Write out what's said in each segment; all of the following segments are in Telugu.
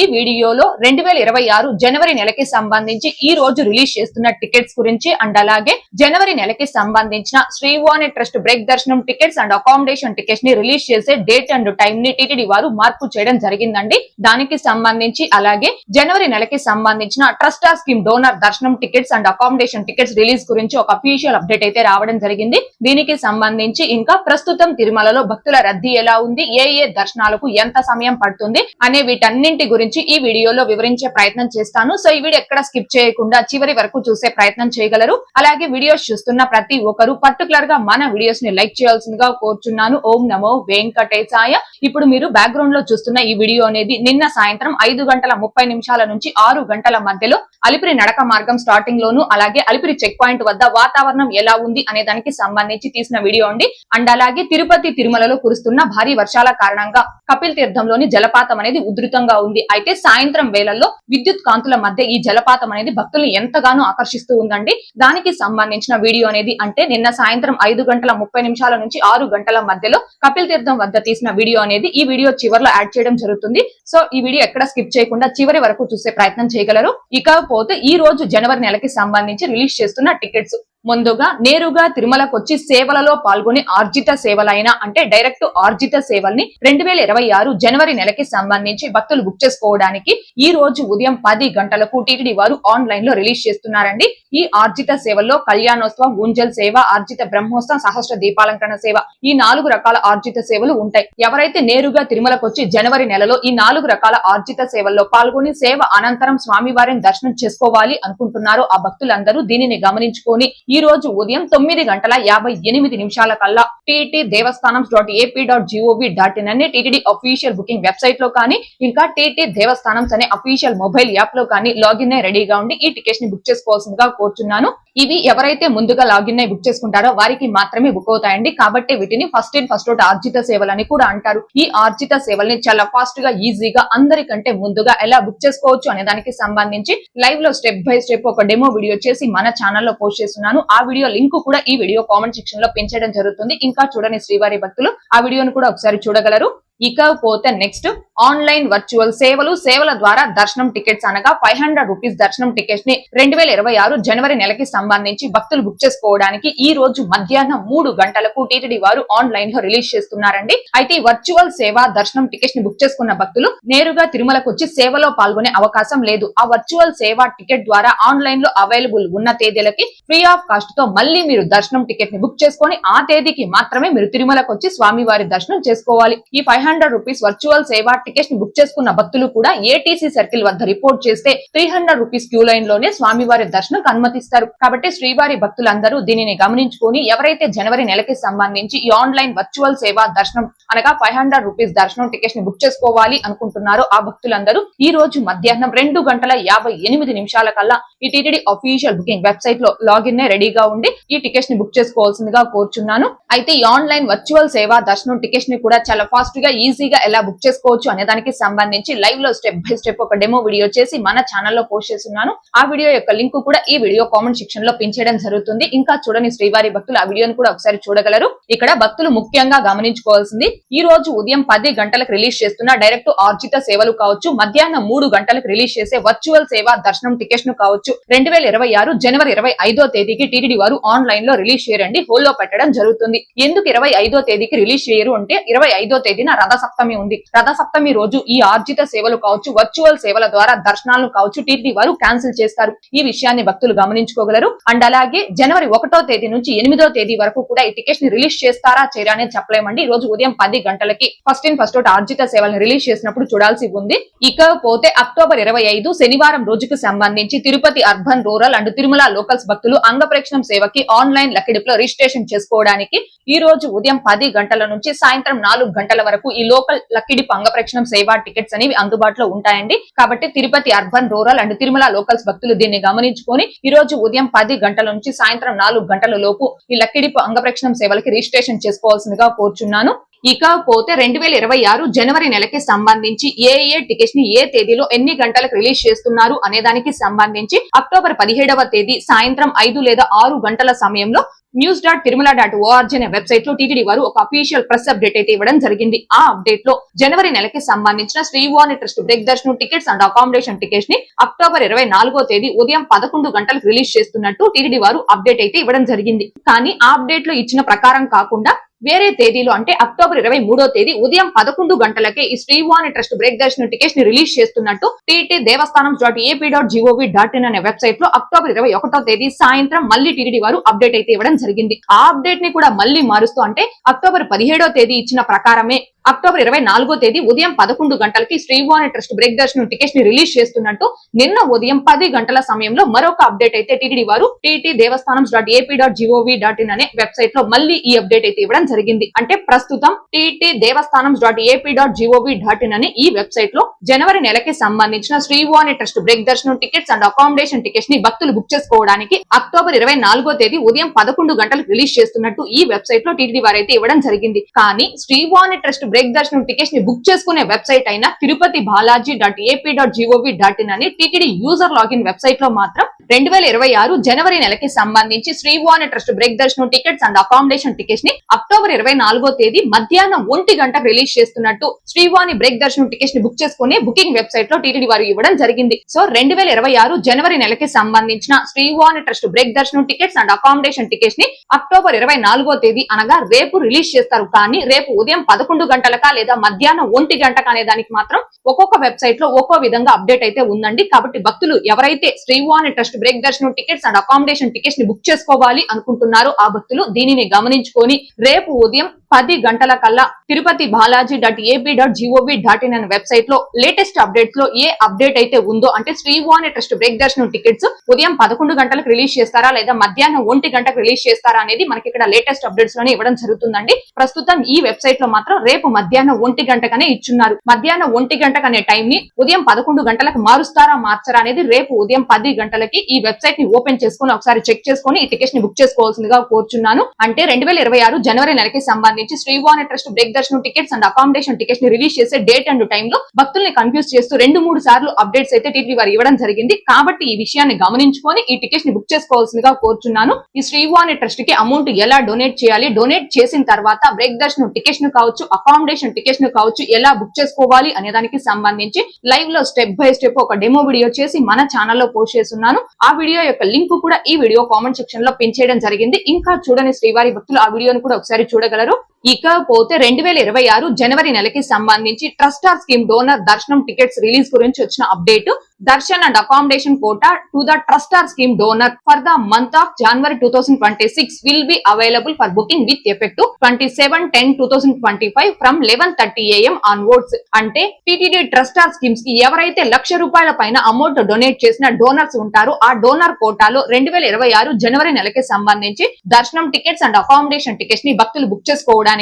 ఈ వీడియోలో రెండు వేల ఇరవై ఆరు జనవరి నెలకి సంబంధించి ఈ రోజు రిలీజ్ చేస్తున్న టికెట్స్ గురించి అండ్ అలాగే జనవరి నెలకి సంబంధించిన శ్రీవాణి ట్రస్ట్ బ్రేక్ దర్శనం టికెట్స్ అండ్ అకామిడేషన్ టికెట్స్ని రిలీజ్ చేసే డేట్ అండ్ టైం ని టిటిడి వారు మార్పు చేయడం జరిగిందండి. దానికి సంబంధించి అలాగే జనవరి నెలకి సంబంధించిన ట్రస్టా స్కీమ్ డోనర్ దర్శనం tickets and accommodation tickets release గురించి ఒక అఫీషియల్ అప్డేట్ అయితే రావడం జరిగింది. దీనికి సంబంధించి ఇంకా ప్రస్తుతం తిరుమలలో భక్తుల రద్దీ ఎలా ఉంది? ఏ ఏ దర్శనాలకు ఎంత సమయం పడుతుంది? అనే వీటన్నింటి గురించి ఈ వీడియోలో వివరించే ప్రయత్నం చేస్తాను. సో ఈ వీడియో ఎక్కడ స్కిప్ చేయకుండా చివరి వరకు చూసే ప్రయత్నం చేయగలరు. అలాగే వీడియోస్ చూస్తున్న ప్రతి ఒక్కరు పర్టికులర్గా మన వీడియోస్ని లైక్ చేయాల్సిందిగా కోరుచున్నాను. ఓం నమో వెంకటేశాయ. ఇప్పుడు మీరు బ్యాక్గ్రౌండ్లో చూస్తున్న ఈ వీడియో అనేది నిన్న సాయంత్రం ఐదు గంటల ముప్పై నిమిషాల నుంచి ఆరు గంటల మధ్యలో అలిపిరి నడక మార్గం స్టార్టింగ్ లోను అలాగే అలిపిరి చెక్ పాయింట్ వద్ద వాతావరణం ఎలా ఉంది అనే దానికి సంబంధించి తీసిన వీడియో అండి. అండ్ అలాగే తిరుపతి తిరుమలలో కురుస్తున్న భారీ వర్షాల కారణంగా కపిల్ తీర్థంలోని జలపాతం అనేది ఉధృతంగా ఉంది. అయితే సాయంత్రం వేళల్లో విద్యుత్ కాంతుల మధ్య ఈ జలపాతం అనేది భక్తులు ఎంతగానో ఆకర్షిస్తూ ఉందండి. దానికి సంబంధించిన వీడియో అనేది అంటే నిన్న సాయంత్రం ఐదు గంటల ముప్పై నిమిషాల నుంచి ఆరు గంటల మధ్యలో కపిల్ తీర్థం వద్ద తీసిన వీడియో అనేది ఈ వీడియో చివరిలో యాడ్ చేయడం జరుగుతుంది. సో ఈ వీడియో ఎక్కడ స్కిప్ చేయకుండా చివరి వరకు చూసే ప్రయత్నం చేయగలరు. ఇకపోతే ఈ రోజు జనవరి నెలకి సంబంధించి రిలీజ్ చేస్తున్న టికెట్స్. ముందుగా నేరుగా తిరుమలకు వచ్చి సేవలలో పాల్గొని ఆర్జిత సేవలైన అంటే డైరెక్ట్ ఆర్జిత సేవల్ని రెండు వేల ఇరవై ఆరు జనవరి నెలకి సంబంధించి భక్తులు బుక్ చేసుకోవడానికి ఈ రోజు ఉదయం పది గంటలకు టీటీడీ వారు ఆన్లైన్లో రిలీజ్ చేస్తున్నారండి. ఈ ఆర్జిత సేవల్లో కళ్యాణోత్సవం గుంజల్ సేవ ఆర్జిత బ్రహ్మోత్సవం సహస్ర దీపాలంకరణ సేవ ఈ నాలుగు రకాల ఆర్జిత సేవలు ఉంటాయి. ఎవరైతే నేరుగా తిరుమలకు వచ్చి జనవరి నెలలో ఈ నాలుగు రకాల ఆర్జిత సేవల్లో పాల్గొని సేవ అనంతరం స్వామివారిని దర్శనం చేసుకోవాలి అనుకుంటున్నారో ఆ భక్తులందరూ దీనిని గమనించుకొని ఈ ఈ రోజు ఉదయం తొమ్మిది గంటల యాభై ఎనిమిది నిమిషాల కల్లా TT Devasthanam dot AP dot GOV dot in అనే టీటీడీ అఫీషియల్ బుకింగ్ వెబ్సైట్లో కానీ ఇంకా టీటీ దేవస్థానం అనే అఫీషియల్ మొబైల్ యాప్లో కానీ లాగిన్ అయి రెడీగా ఉండి ఈ టికెట్స్ని బుక్ చేసుకోవాల్సిందిగా కోరుచున్నాను. ఇవి ఎవరైతే ముందుగా లాగిన్ అయి బుక్ చేసుకుంటారో వారికి మాత్రమే బుక్ అవుతాయండి. కాబట్టి వీటిని ఫస్ట్ ఇన్ ఫస్ట్ అవుట్ ఆర్జిత సేవలని కూడా అంటారు. ఈ ఆర్జిత సేవల్ని చాలా ఫాస్ట్గా ఈజీగా అందరికంటే ముందుగా ఎలా బుక్ చేసుకోవచ్చు అనే దానికి సంబంధించి లైవ్లో స్టెప్ బై స్టెప్ ఒక డెమో వీడియో చేసి మన ఛానల్లో పోస్ట్ చేస్తున్నాను. ఆ వీడియో లింక్ కూడా ఈ వీడియో కామెంట్ సెక్షన్లో పెంచడం జరుగుతుంది. ఇంకా చూడని శ్రీవారి భక్తులు ఆ వీడియోను కూడా ఒకసారి చూడగలరు. ఇకపోతే నెక్స్ట్ ఆన్లైన్ వర్చువల్ సేవలు సేవల ద్వారా దర్శనం టికెట్స్ అనగా ఫైవ్ హండ్రెడ్ రూపీస్ దర్శనం టికెట్స్ని రెండు వేల ఇరవై ఆరు జనవరి నెలకి సంబంధించి భక్తులు బుక్ చేసుకోవడానికి ఈ రోజు మధ్యాహ్నం మూడు గంటలకు టీటీడీ వారు ఆన్లైన్లో రిలీజ్ చేస్తున్నారండి. అయితే ఈ వర్చువల్ సేవ దర్శనం టికెట్స్ని బుక్ చేసుకున్న భక్తులు నేరుగా తిరుమలకు వచ్చి సేవలో పాల్గొనే అవకాశం లేదు. ఆ వర్చువల్ సేవ టికెట్ ద్వారా ఆన్లైన్లో అవైలబుల్ ఉన్న తేదీలకి ఫ్రీ ఆఫ్ కాస్ట్తో మళ్ళీ మీరు దర్శనం టికెట్ని బుక్ చేసుకొని ఆ తేదీకి మాత్రమే మీరు తిరుమలకు వచ్చి స్వామివారి దర్శనం చేసుకోవాలి. ఈ ఫైవ్ హండ్రెడ్ రూపీస్ వర్చువల్ సేవ టికెట్ని బుక్ చేసుకున్న భక్తులు కూడా ఏటీసీ సర్కిల్ వద్ద రిపోర్ట్ చేస్తే త్రీ హండ్రెడ్ రూపీస్ క్యూ లైన్లోనే స్వామివారి దర్శనం అనుమతిస్తారు. కాబట్టి శ్రీవారి భక్తులందరూ దీనిని గమనించుకొని ఎవరైతే జనవరి నెలకి సంబంధించి ఈ ఆన్లైన్ వర్చువల్ సేవ దర్శనం అనగా ఫైవ్ హండ్రెడ్ రూపీస్ దర్శనం టికెట్ని బుక్ చేసుకోవాలి అనుకుంటున్నారో ఆ భక్తులందరూ ఈ రోజు మధ్యాహ్నం రెండు గంటల యాభై ఎనిమిది నిమిషాల కల్లా ఈ టీటీడీ అఫీషియల్ బుకింగ్ వెబ్సైట్లో లాగిన్ రెడీగా ఉండి ఈ టికెట్స్ని బుక్ చేసుకోవాల్సిందిగా కోరుచున్నాను. అయితే ఈ ఆన్లైన్ వర్చువల్ సేవ దర్శనం టికెట్స్ని కూడా చాలా ఫాస్ట్గా ఈజీగా ఎలా బుక్ చేసుకోవచ్చు అనే దానికి సంబంధించి లైవ్లో స్టెప్ బై స్టెప్ ఒక డెమో వీడియో చేసి మన ఛానల్లో పోస్ట్ చేస్తున్నాను. ఆ వీడియో యొక్క లింక్ కూడా ఈ వీడియో కామెంట్ సెక్షన్లో పెంచేయడం జరుగుతుంది. ఇంకా చూడని శ్రీవారి భక్తులు ఆ వీడియోని కూడా ఒకసారి చూడగలరు. ఇక్కడ భక్తులు ముఖ్యంగా గమనించుకోవాల్సింది ఈ రోజు ఉదయం పది గంటలకు రిలీజ్ చేస్తున్న డైరెక్ట్ ఆర్జిత సేవలు కావచ్చు మధ్యాహ్నం మూడు గంటలకు రిలీజ్ చేసే వర్చువల్ సేవ దర్శనం టికెట్స్ను కావచ్చు. రెండు వేల ఇరవై ఆరు జనవరి ఇరవై ఐదో తేదీకి టీటీడీ వారు ఆన్లైన్లో రిలీజ్ చేయరండి. హోల్లో పెట్టడం జరుగుతుంది. ఎందుకు ఇరవై ఐదో తేదీకి రిలీజ్ చేయరు అంటే ఇరవై ఐదో తేదీన రథ సప్తమి ఉంది. రథసప్తమి రోజు ఈ ఆర్జిత సేవలు కావచ్చు వర్చువల్ సేవల ద్వారా దర్శనాలను కావచ్చు టీటీడీ వారు క్యాన్సిల్ చేస్తారు. ఈ విషయాన్ని భక్తులు గమనించుకోగలరు. అండ్ అలాగే జనవరి ఒకటో తేదీ నుంచి ఎనిమిదో తేదీ వరకు కూడా ఈ టికెట్స్ని రిలీజ్ చేస్తారా చేయరా అనేది చెప్పలేమండి. ఈ రోజు ఉదయం పది గంటలకి ఫస్ట్ ఇన్ ఫస్ట్ అవుట్ ఆర్జిత సేవలను రిలీజ్ చేసినప్పుడు చూడాల్సి ఉంది. ఇకపోతే అక్టోబర్ ఇరవై ఐదు శనివారం రోజుకు సంబంధించి Tirupati urban rural and Tirumala locals భక్తులు అంగప్రేక్షణం సేవకి ఆన్లైన్ లెక్కడిపులో రిజిస్ట్రేషన్ చేసుకోవడానికి ఈ రోజు ఉదయం పది గంటల నుంచి సాయంత్రం నాలుగు గంటల వరకు ఈ లోకల్ లక్కిడిపు అంగప్రేక్షణం సేవా టికెట్స్ అనేవి అందుబాటులో ఉంటాయండి. కాబట్టి Tirupati urban rural and Tirumala locals భక్తులు దీన్ని గమనించుకొని ఈ రోజు ఉదయం పది గంటల నుంచి సాయంత్రం నాలుగు గంటల లోపు ఈ లక్కిడిపు అంగప్రక్షణం సేవలకి రిజిస్ట్రేషన్ చేసుకోవాల్సిందిగా కోరుచున్నాను. ఇకపోతే రెండు వేల ఇరవై ఆరు జనవరి నెలకి సంబంధించి ఏ ఏ టికెట్స్ని ఏ తేదీలో ఎన్ని గంటలకు రిలీజ్ చేస్తున్నారు అనే దానికి సంబంధించి అక్టోబర్ పదిహేడవ తేదీ సాయంత్రం ఐదు లేదా ఆరు గంటల సమయంలో news dot Tirumala dot ORG అనే వెబ్సైట్లో టీటీడీ వారు ఒక అఫీషియల్ ప్రెస్ అప్డేట్ అయితే ఇవ్వడం జరిగింది. ఆ అప్డేట్లో జనవరి నెలకి సంబంధించిన శ్రీవాణి ట్రస్ట్ బ్రేక్ దర్శనం టికెట్స్ అండ్ అకామిడేషన్ టికెట్స్ని అక్టోబర్ ఇరవై నాలుగో తేదీ ఉదయం పదకొండు గంటలకు రిలీజ్ చేస్తున్నట్టు టీటీడీ వారు అప్డేట్ అయితే ఇవ్వడం జరిగింది. కానీ ఆ అప్డేట్లో ఇచ్చిన ప్రకారం కాకుండా వేరే తేదీలో అంటే అక్టోబర్ ఇరవై మూడో తేదీ ఉదయం పదకొండు గంటలకే ఈ శ్రీవాణి ట్రస్ట్ బ్రేక్ దర్శనం టికెట్స్ని రిలీజ్ చేస్తున్నట్టు TT Devasthanam dot AP dot GOV dot in అనే వెబ్సైట్లో అక్టోబర్ ఇరవై ఒకటో తేదీ సాయంత్రం మళ్ళీ టీడీ వారు అప్డేట్ అయితే ఇవ్వడం జరిగింది. ఆ అప్డేట్ని కూడా మళ్ళీ మారుస్తూ అంటే అక్టోబర్ పదిహేడో తేదీ ఇచ్చిన ప్రకారమే అక్టోబర్ ఇరవై నాలుగో తేదీ ఉదయం పదకొండు గంటలకి శ్రీవాణి ట్రస్ట్ బ్రేక్ దర్శనం టికెట్స్ని రిలీజ్ చేస్తున్నట్టు నిన్న ఉదయం పది గంటల సమయంలో మరొక అప్డేట్ అయితే టీటీడీ వారు TT Devasthanam dot AP dot GOV dot in అనే వెబ్సైట్లో మళ్ళీ ఈ అప్డేట్ అయితే ఇవ్వడం జరిగింది. అంటే ప్రస్తుతం TT Devasthanam dot AP dot GOV dot in అనే ఈ వెబ్సైట్లో జనవరి నెలకి సంబంధించిన శ్రీవాణి ట్రస్ట్ బ్రేక్ దర్శనం టికెట్స్ అండ్ అకామిడేషన్ టికెట్స్ని భక్తులు బుక్ చేసుకోవడానికి అక్టోబర్ ఇరవై నాలుగో తేదీ ఉదయం పదకొండు గంటలకు రిలీజ్ చేస్తున్నట్టు ఈ వెబ్సైట్లో టీటీడీ వారైతే ఇవ్వడం జరిగింది. కానీ శ్రీవాణి ట్రస్ట్ బ్రేక్ దర్శనం టికెట్స్ని బుక్ చేసుకునే వెబ్సైట్ అయిన Tirupati Balaji dot AP dot GOV dot in అని టీటీడీ యూజర్ లాగిన్ వెబ్సైట్లో మాత్రం రెండు వేల ఇరవై ఆరు జనవరి నెలకి సంబంధించి శ్రీవాణి ట్రస్ట్ బ్రేక్ దర్శనం టికెట్స్ అండ్ అకామిడేషన్ టికెట్స్ని అక్టోబర్ ఇరవై నాలుగో తేదీ మధ్యాహ్నం ఒంటి గంట రిలీజ్ చేస్తున్నట్టు శ్రీవాణి బ్రేక్ దర్శనం టికెట్స్ని బుక్ చేసుకునే బుకింగ్ వెబ్సైట్లో టీటీడీ వారు ఇవ్వడం జరిగింది. సో రెండు వేల ఇరవై ఆరు జనవరి నెలకి సంబంధించిన శ్రీవాణి ట్రస్ట్ బ్రేక్ దర్శనం టికెట్స్ అండ్ అకామిడేషన్ టికెట్స్ని అక్టోబర్ ఇరవై నాలుగో తేదీ అనగా రేపు రిలీజ్ చేస్తారు. కానీ రేపు ఉదయం పదకొండు గంటల గంటలకా లేదా మధ్యాహ్నం ఒంటి గంటక అనే దానికి మాత్రం ఒక్కొక్క వెబ్సైట్లో ఒక్కో విధంగా అప్డేట్ అయితే ఉందండి. కాబట్టి భక్తులు ఎవరైతే శ్రీవాణి ట్రస్ట్ బ్రేక్ దర్శనం టికెట్స్ అండ్ అకామిడేషన్ టికెట్స్ని బుక్ చేసుకోవాలి అనుకుంటున్నారో ఆ భక్తులు దీనిని గమనించుకొని రేపు ఉదయం పది గంటల కల్లా Tirupati Balaji dot AP dot GOV dot in అనే వెబ్సైట్లో లేటెస్ట్ అప్డేట్స్లో ఏ అప్డేట్ అయితే ఉందో అంటే శ్రీవాణి ట్రస్ట్ బ్రేక్ దర్శనం టికెట్స్ ఉదయం పదకొండు గంటలకు రిలీజ్ చేస్తారా లేదా మధ్యాహ్నం ఒంటి గంటకు రిలీజ్ చేస్తారా అనేది మనకి ఇక్కడ లేటెస్ట్ అప్డేట్స్లోనే ఇవ్వడం జరుగుతుందండి. ప్రస్తుతం ఈ వెబ్సైట్లో మాత్రం రేపు మధ్యాహ్నం ఒంటి గంటకనే ఇచ్చున్నారు. మధ్యాహ్నం ఒంటి గంటకు అనే టైం ని ఉదయం పదకొండు గంటలకు మారుస్తారా మార్చరా అనేది రేపు ఉదయం పది గంటలకి ఈ వెబ్సైట్ని ఓపెన్ చేసుకుని ఒకసారి చెక్ చేసుకుని ఈ టికెట్స్ని బుక్ చేసుకోవాల్సిందిగా కోరుచున్నాను. అంటే రెండు వేల ఇరవై ఆరు జనవరి నెలకి సంబంధించి శ్రీవాణి ట్రస్ట్ బ్రేక్ దర్శనం టికెట్స్ అండ్ అకామిడేషన్ టికెట్స్ని రిలీజ్ చేసే డేట్ అండ్ టైమ్లో భక్తుల్ని కన్ఫ్యూజ్ చేస్తూ రెండు మూడు సార్లు అప్డేట్స్ అయితే టీటీవీ వారు ఇవ్వడం జరిగింది. కాబట్టి ఈ విషయాన్ని గమనించుకొని ఈ టికెట్స్ని బుక్ చేసుకోవాల్సిందిగా కోరుచున్నాను. ఈ శ్రీవాణి ట్రస్ట్కి అమౌంట్ ఎలా డొనేట్ చేయాలి? డొనేట్ చేసిన తర్వాత బ్రేక్ దర్శనం టికెట్స్ను కావచ్చు అకామిడేషన్ టికెట్స్ను కావచ్చు ఎలా బుక్ చేసుకోవాలి అనే దానికి సంబంధించి లైవ్లో స్టెప్ బై స్టెప్ ఒక డెమో వీడియో చేసి మన ఛానల్లో పోస్ట్ చేస్తున్నాను. ఆ వీడియో యొక్క లింక్ కూడా ఈ వీడియో కామెంట్ సెక్షన్లో పిన్ చేయడం జరిగింది. ఇంకా చూడని శ్రీవారి భక్తులు ఆ వీడియోను కూడా ఒకసారి చూడగలరు. ఇకపోతే రెండు వేల ఇరవై ఆరు జనవరి నెలకి సంబంధించి ట్రస్టార్ స్కీమ్ డోనర్ దర్శనం టికెట్స్ రిలీజ్ గురించి వచ్చిన update darshan and accommodation quota to the trustor scheme donor for the month of January two thousand twenty six will be available for booking with effect twenty seven ten two thousand twenty five from eleven thirty AM onwards అంటే టీటీడీ ట్రస్టార్ స్కీమ్స్కి ఎవరైతే లక్ష రూపాయల పైన అమౌంట్ డొనేట్ చేసిన డోనర్స్ ఉంటారో ఆ డోనర్ కోటాలో రెండు వేల ఇరవై ఆరు జనవరి నెలకి సంబంధించి దర్శనం టికెట్స్ అండ్ అకామిడేషన్ టికెట్స్ని భక్తులు బుక్ చేసుకోవడానికి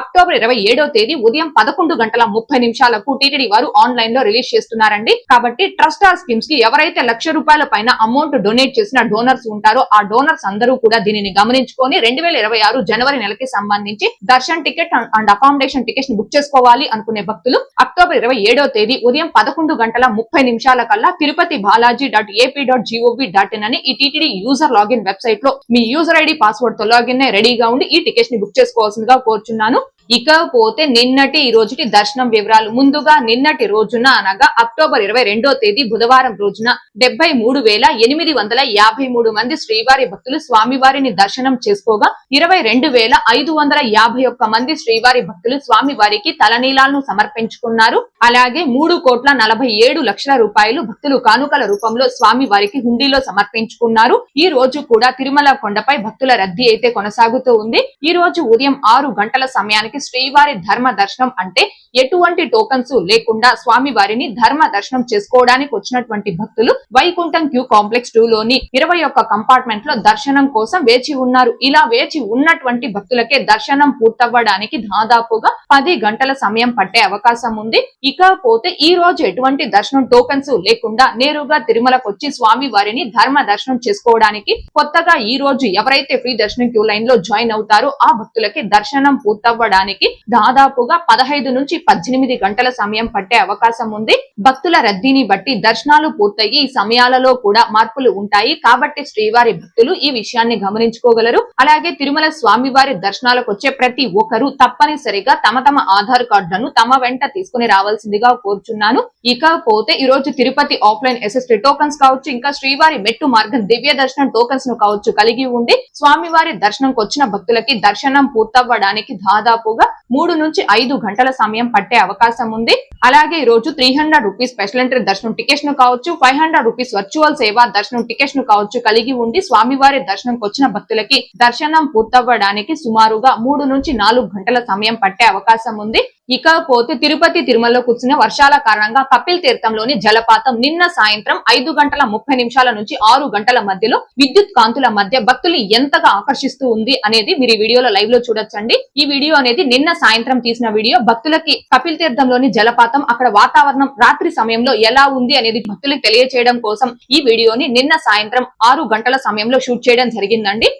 అక్టోబర్ ఇరవై ఏడో తేదీ ఉదయం పదకొండు గంటల ముప్పై నిమిషాలకు టీటీడీ వారు ఆన్లైన్లో రిలీజ్ చేస్తున్నారండి. కాబట్టి ట్రస్టార్ స్కీమ్స్కి ఎవరైతే లక్ష రూపాయల పైన అమౌంట్ డొనేట్ చేసిన డోనర్స్ ఉంటారో ఆ డోనర్స్ అందరూ కూడా దీనిని గమనించుకొని రెండు వేల ఇరవై ఆరు జనవరి నెలకి సంబంధించి దర్శన్ టికెట్ అండ్ అకామిడేషన్ టికెట్స్ని బుక్ చేసుకోవాలి అనుకునే భక్తులు అక్టోబర్ ఇరవై ఏడో తేదీ ఉదయం పదకొండు గంటల ముప్పై నిమిషాల కల్లా Tirupati Balaji dot AP dot GOV dot in అని ఈ టీటీడీ యూజర్ లాగిన్ వెబ్సైట్లో మీ యూజర్ ఐడి పాస్వర్డ్తో లాగిన్ రెడీగా ఉండి ఈ టికెట్స్ని బుక్ చేసుకోవాల్సిందిగా కోరుచున్నాను. ఇకపోతే నిన్నటి ఈ రోజుటి దర్శనం వివరాలు. ముందుగా నిన్నటి రోజున అనగా అక్టోబర్ ఇరవై రెండో తేదీ బుధవారం రోజున డెబ్బై మూడు వేల ఎనిమిది వందల యాభై మూడు మంది శ్రీవారి భక్తులు స్వామివారిని దర్శనం చేసుకోగా ఇరవై రెండు వేల ఐదు వందల యాభై ఒక్క మంది శ్రీవారి భక్తులు స్వామివారికి తలనీలాలను సమర్పించుకున్నారు. అలాగే మూడు కోట్ల నలభై ఏడు లక్షల రూపాయలు భక్తులు కానుకల రూపంలో స్వామి వారికి హుండీలో సమర్పించుకున్నారు. ఈ రోజు కూడా తిరుమల కొండపై భక్తుల రద్దీ అయితే కొనసాగుతూ ఉంది. ఈ రోజు ఉదయం ఆరు గంటల సమయానికి శ్రీవారి ధర్మ దర్శనం అంటే ఎటువంటి టోకన్స్ లేకుండా స్వామి వారిని ధర్మ దర్శనం చేసుకోవడానికి వచ్చినటువంటి భక్తులు వైకుంఠం క్యూ కాంప్లెక్స్ టూ లోని ఇరవై ఒక్క కంపార్ట్మెంట్లో దర్శనం కోసం వేచి ఉన్నారు. ఇలా వేచి ఉన్నటువంటి భక్తులకే దర్శనం పూర్తవ్వడానికి దాదాపుగా పది గంటల సమయం పట్టే అవకాశం ఉంది. ఇకపోతే ఈ రోజు ఎటువంటి దర్శనం టోకన్స్ లేకుండా నేరుగా తిరుమలకు వచ్చి స్వామి వారిని ధర్మ దర్శనం చేసుకోవడానికి కొత్తగా ఈ రోజు ఎవరైతే ఫ్రీ దర్శనం క్యూ లైన్లో జాయిన్ అవుతారో ఆ భక్తులకి దర్శనం పూర్తవ్వడానికి చేరుకోవడానికి దాదాపుగా పదహైదు నుంచి పద్దెనిమిది గంటల సమయం పట్టే అవకాశం ఉంది. భక్తుల రద్దీని బట్టి దర్శనాలు పూర్తయి ఈ సమయాలలో కూడా మార్పులు ఉంటాయి. కాబట్టి శ్రీవారి భక్తులు ఈ విషయాన్ని గమనించుకోగలరు. అలాగే తిరుమల స్వామివారి దర్శనాలకు వచ్చే ప్రతి ఒక్కరూ తప్పనిసరిగా తమ తమ ఆధార్ కార్డులను తమ వెంట తీసుకుని రావాల్సిందిగా కోరుచున్నాను. ఇకపోతే ఈ రోజు తిరుపతి ఆఫ్లైన్ ఎస్ఎస్టీ టోకన్స్ కావచ్చు ఇంకా శ్రీవారి మెట్టు మార్గం దివ్య దర్శనం టోకన్స్ను కావచ్చు కలిగి ఉండి స్వామివారి దర్శనంకి వచ్చిన భక్తులకి దర్శనం పూర్తవ్వడానికి దాదాపు దాదాపుగా మూడు నుంచి ఐదు గంటల సమయం పట్టే అవకాశం ఉంది. అలాగే ఈ రోజు three hundred rupees special entry దర్శనం టికెట్స్ను కావచ్చు five hundred rupees virtual seva దర్శనం టికెట్స్ను కావచ్చు కలిగి ఉండి స్వామివారి దర్శనంకి వచ్చిన భక్తులకి దర్శనం పూర్తవ్వడానికి సుమారుగా మూడు నుంచి నాలుగు గంటల సమయం పట్టే అవకాశం ఉంది. ఇకపోతే తిరుపతి తిరుమలలో కూర్చున్న వర్షాల కారణంగా కపిల్ తీర్థంలోని జలపాతం నిన్న సాయంత్రం ఐదు గంటల ముప్పై నిమిషాల నుంచి ఆరు గంటల మధ్యలో విద్యుత్ కాంతుల మధ్య భక్తులు ఎంతగా ఆకర్షిస్తూ ఉంది అనేది మీరు ఈ వీడియోలో లైవ్లో చూడొచ్చండి. ఈ వీడియో అనేది నిన్న సాయంత్రం తీసిన వీడియో భక్తులకి కపిల్ తీర్థంలోని జలపాతం అక్కడ వాతావరణం రాత్రి సమయంలో ఎలా ఉంది అనేది భక్తులకు తెలియచేయడం కోసం ఈ వీడియోని నిన్న సాయంత్రం ఆరు గంటల సమయంలో షూట్ చేయడం జరిగిందండి.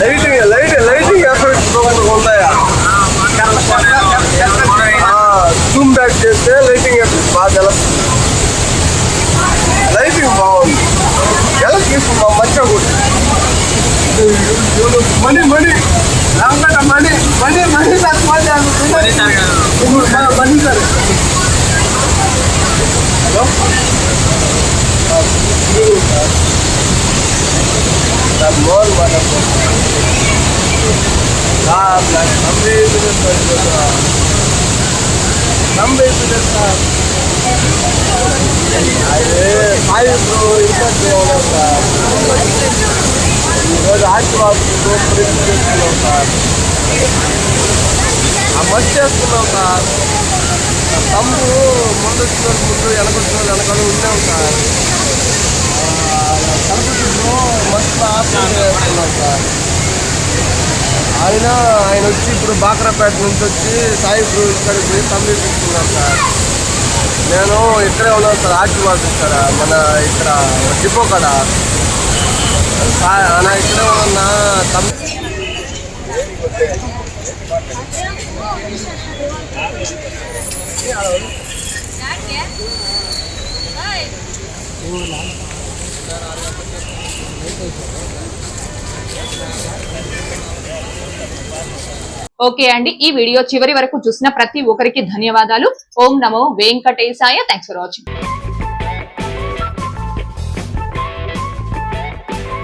లైటింగ్ లైట్ లైటింగ్ ఎఫెక్ట్స్ ఉంటాయా జూమ్ బ్యాక్ చేస్తే లైటింగ్ ఎఫెక్ట్స్ బాగా తెలుస్తుంది లైటింగ్ బాగుంది ఎలా తీసుకున్నాం మంచిగా కూడా Mani Mani Ramagadda Mani Mani Mani sir Mani sir Mani sir hello sir Mohan మాట్లాడుతున్నాను సార్ నాకు నమ్మేది సార్ నమ్మేది సార్ అదే సాయి బ్రో ఇబ్బంది ఉన్నాం సార్ ఈరోజు ఆశీర్వాదం ప్రింట్ చేస్తున్నాం సార్ ఆ మధ్య చేస్తున్నాం సార్. తమ్ము తమ్ముడు ముందు వచ్చిన ముందు వెనకొచ్చిన వెనకాల ఉన్నాం సార్. కనుకుంటున్నాం మస్తు ఆశీర్వాదం చేస్తున్నాం సార్. ఆయన ఆయన వచ్చి ఇప్పుడు బాక్రాపేట నుంచి వచ్చి సాయి బ్రో ఇక్కడికి పోయి సార్. నేను ఇక్కడే ఉన్నాను సార్ ఆశీర్వాద్ ఇక్కడ మన ఇక్కడ డిపో కడ. సా- నా ఇక్కడే ఉన్నా తమ్మి ఓకే అండి ఈ వీడియో చివరి వరకు చూసిన ప్రతి ఒక్కరికి ధన్యవాదాలు. ఓం నమో వెంకటేశాయ. Thanks for watching